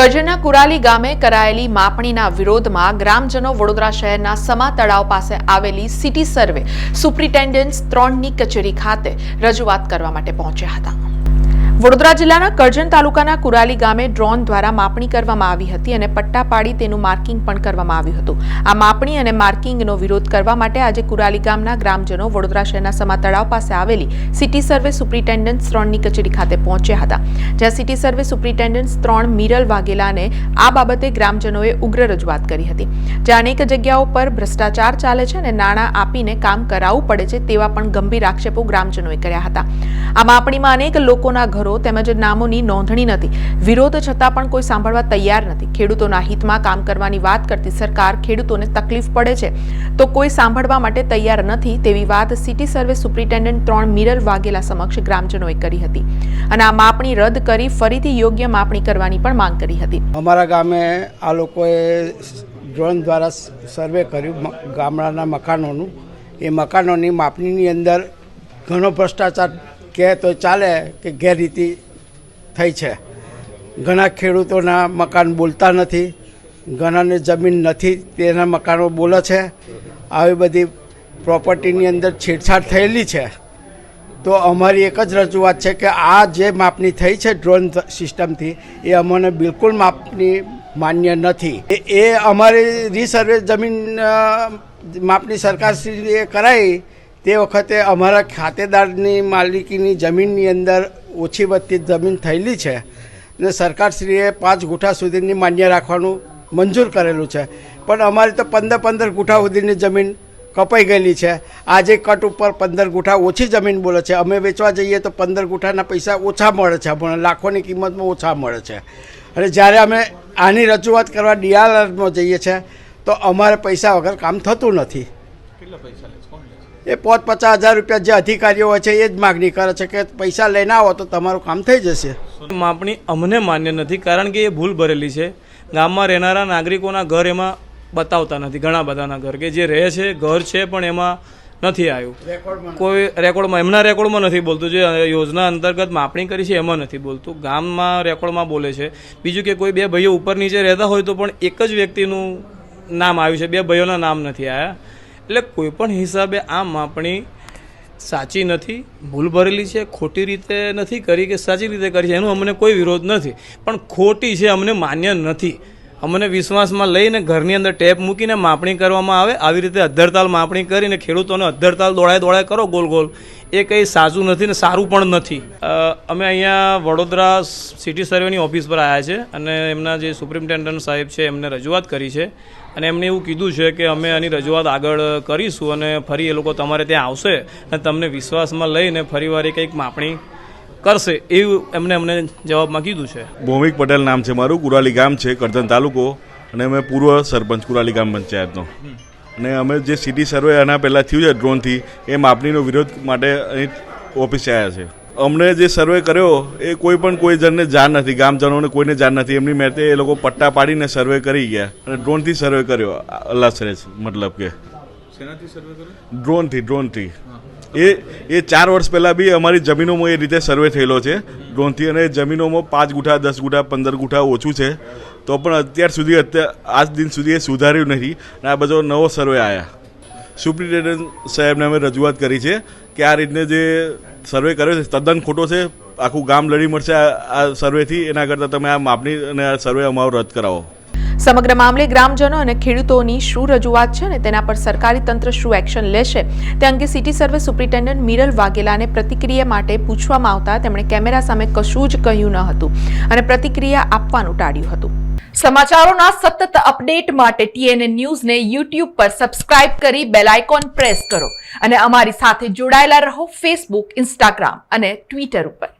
કરજણના કુરાલી ગામે કરાયેલી માપણીના વિરોધમાં ગ્રામજનો વડોદરા શહેરના સમા તળાવ પાસે આવેલી સિટી સર્વે સુપ્રિન્ટેન્ડન્ટ ત્રણની કચેરી ખાતે રજૂઆત કરવા માટે પહોંચ્યા હતા. વડોદરા જિલ્લાના કરજણ તાલુકાના કુરાલી ગામે ડ્રોન દ્વારા માપણી કરવામાં આવી હતી અને પટ્ટા પાડી તેનું માર્કિંગ પણ કરવામાં આવ્યું હતું. આ માપણી અને માર્કિંગનો વિરોધ કરવા માટે આજે કુરાલી ગામના ગ્રામજનો વડોદરા શહેરના સમા તળાવ પાસે આવેલી સિટી સર્વે સુપ્રિન્ટેન્ડન્ટ ત્રણની કચેરી ખાતે પહોંચ્યા હતા. જ્યાં સિટી સર્વે સુપ્રિન્ટેન્ડન્ટ ત્રણ મિરલ વાઘેલાને આ બાબતે ગ્રામજનોએ ઉગ્ર રજૂઆત કરી હતી. જ્યાં અનેક જગ્યાઓ પર ભ્રષ્ટાચાર ચાલે છે અને નાણાં આપીને કામ કરાવવું પડે છે તેવા પણ ગંભીર આક્ષેપો ગ્રામજનોએ કર્યા હતા. આ માપણીમાં અનેક લોકોના ઘરો તેમજ નામોની નોંધણી નથી. વિરોધ છતાં પણ કોઈ સાંભળવા તૈયાર નથી. ખેડૂતોના હિતમાં કામ કરવાની વાત કરતી સરકાર ખેડૂતોને તકલીફ પડે છે. તો કોઈ સાંભળવા માટે તૈયાર નથી તેવી વાત સિટી સર્વે સુપ્રિન્ટેન્ડન્ટ ત્રણ મિરલ વાઘેલા સમક્ષ ગ્રામજનોએ કરી હતી. અને આ માપણી રદ કરી ફરીથી યોગ્ય માપણી કરવાની પણ માંગ કરી હતી. અમારા ગામે આ લોકોએ ડ્રોન દ્વારા સર્વે કર્યું ગામડાના મકાનોનું. એ મકાનોની માપણીની અંદર ઘણો ભ્રષ્ટાચાર કહે તો ચાલે કે ગેરરીતિ થઈ છે. ઘણા ખેડૂતોના મકાન બોલતા નથી, ઘણાને જમીન નથી, તેના મકાનો બોલે છે. આવી બધી પ્રોપર્ટીની અંદર છેડછાડ થયેલી છે. તો અમારી એક જ રજૂઆત છે કે આ જે માપણી થઈ છે ડ્રોન સિસ્ટમથી, એ અમને બિલકુલ માપની માન્ય નથી. એ- અમારી રીસર્વે જમીન માપની સરકારશ્રીએ કરાવી તે વખતે અમારા ખાતેદારની માલિકીની જમીનની અંદર ઓછી વધતી જમીન થયેલી છે અને સરકારશ્રીએ પાંચ ગુઠા સુધીની માન્ય રાખવાનું મંજૂર કરેલું છે. પણ અમારી તો પંદર પંદર ગુઠા સુધીની જમીન કપાઈ ગયેલી છે. આજે કટ ઉપર પંદર ગુઠા ઓછી જમીન બોલે છે. અમે વેચવા જઈએ તો પંદર ગુઠાના પૈસા ઓછા મળે છે. પણ લાખોની કિંમતમાં ઓછા મળે છે. અને જ્યારે અમે આની રજૂઆત કરવા ડીઆરઆરમાં જઈએ છીએ તો અમારે પૈસા વગર કામ થતું નથી. એ પોત પચાસ હજાર રૂપિયા જે અધિકારીઓ હોય છે એ જ માગણી કરે છે કે પૈસા લઈને આવો તો તમારું કામ થઈ જશે. માપણી અમને માન્ય નથી કારણ કે એ ભૂલ ભરેલી છે. ગામમાં રહેનારા નાગરિકોના ઘર એમાં બતાવતા નથી ઘણા બધાના ઘર કે જે રહે છે ઘર છે પણ એમાં નથી આવ્યું. કોઈ રેકોર્ડમાં એમના રેકોર્ડમાં નથી બોલતું જે યોજના અંતર્ગત માપણી કરી છે એમાં નથી બોલતું. ગામમાં રેકોર્ડમાં બોલે છે. બીજું કે કોઈ બે ભાઈઓ ઉપર નીચે રહેતા હોય તો પણ એક જ વ્યક્તિનું નામ આવ્યું છે બે ભાઈઓના નામ નથી આવ્યા. એટલે કોઈ પણ હિસાબે આ માપણી સાચી નથી, ભૂલ ભરેલી છે, ખોટી રીતે નથી કરી કે સાચી રીતે કરી છે, એનો અમને કોઈ વિરોધ નથી. પણ ખોટી છે અમને માન્ય નથી. અમને વિશ્વાસમાં લઈને ઘરની અંદર ટેપ મૂકીને માપણી કરવામાં આવે, આવી રીતે અધ્ધરતાલ માપણી કરીને ખેડૂતોને અધ્ધરતાલ દોડાય દોડાય કરો, ગોલ ગોલ. એ કંઈ સાચું નથી ને સારું પણ નથી. અમે અહીંયા વડોદરા સિટી સર્વેની ઓફિસ પર આવ્યા છે અને એમના જે સુપ્રિન્ટેન્ડન્ટ સાહેબ છે એમને રજૂઆત કરી છે અને એમને એવું કીધું છે કે અમે આની રજૂઆત આગળ કરીશું અને ફરી એ લોકો તમારે ત્યાં આવશે અને તમને વિશ્વાસમાં લઈને ફરીવાર કંઈક માપણી કરશે એવું એમને અમને જવાબમાં કીધું છે. ભૌમિક પટેલ નામ છે મારું, કુરાલી ગામ છે, કરજણ તાલુકો, અને અમે પૂર્વ સરપંચ કુરાલી ગામ પંચાયતનો. અને અમે જે સિટી સર્વે આના પહેલાં થયું છે ડ્રોનથી એ માપણીનો વિરોધ માટે અહીં ઓફિસે આવ્યા છે. અમને જે સર્વે કર્યો, એ કોઈ પણ કોઈ જણને જાણ નથી, ગામજનોને કોઈને જાણ નથી. એમની મેતે એ લોકો પટ્ટા પાડીને સર્વે કરી ગયા. અને ડ્રોનથી સર્વે કર્યો, અલ્લાહ સરેજ મતલબ કે. ડ્રોનથી ડ્રોનથી. એ એ ચાર વર્ષ પહેલાં બી અમારી જમીનોમાં એ રીતે સર્વે થયેલો છે. ડ્રોનથી અને જમીનોમાં પાંચ ગુઠા, દસ ગુઠા, પંદર ગુઠા ઓછું છે. તો પણ અત્યાર સુધી અત્યાર આજ દિન સુધી એ સુધાર્યું નથી અને આ બધો નવો સર્વે આવ્યા સુપ્રિન્ટેન્ડન્ટ સાહેબને અમે રજૂઆત કરી છે કે આ રીતને જે સર્વે કર્યો છે, તદ્દન ખોટો છે, આખું ગામ લડી મળશે આ સર્વેથી એના કરતાં તમે આ માપણી અને આ સર્વે અમારો રદ કરાવો. સમગ્ર મામલે ગ્રામજનો અને ખેડૂતોની શું રજૂઆત છે અને તેના પર સરકારી તંત્ર શું એક્શન લેશે? તે અંગે સિટી સર્વે સુપ્રિન્ટેન્ડન્ટ મિરલ વાઘેલાને પ્રતિક્રિયા માટે પૂછવામાં આવતા તેમણે કેમેરા સામે કશું જ કહ્યું ન હતું અને પ્રતિક્રિયા આપવાનું ટાળ્યું હતું. સમાચારોના સતત અપડેટ માટે ટીએનએ ન્યૂઝને યુટ્યુબ પર સબસ્ક્રાઇબ કરી બેલ આઇકોન પ્રેસ કરો અને અમારી સાથે જોડાયેલા રહો ફેસબુક, ઇન્સ્ટાગ્રામ અને ટ્વિટર ઉપર.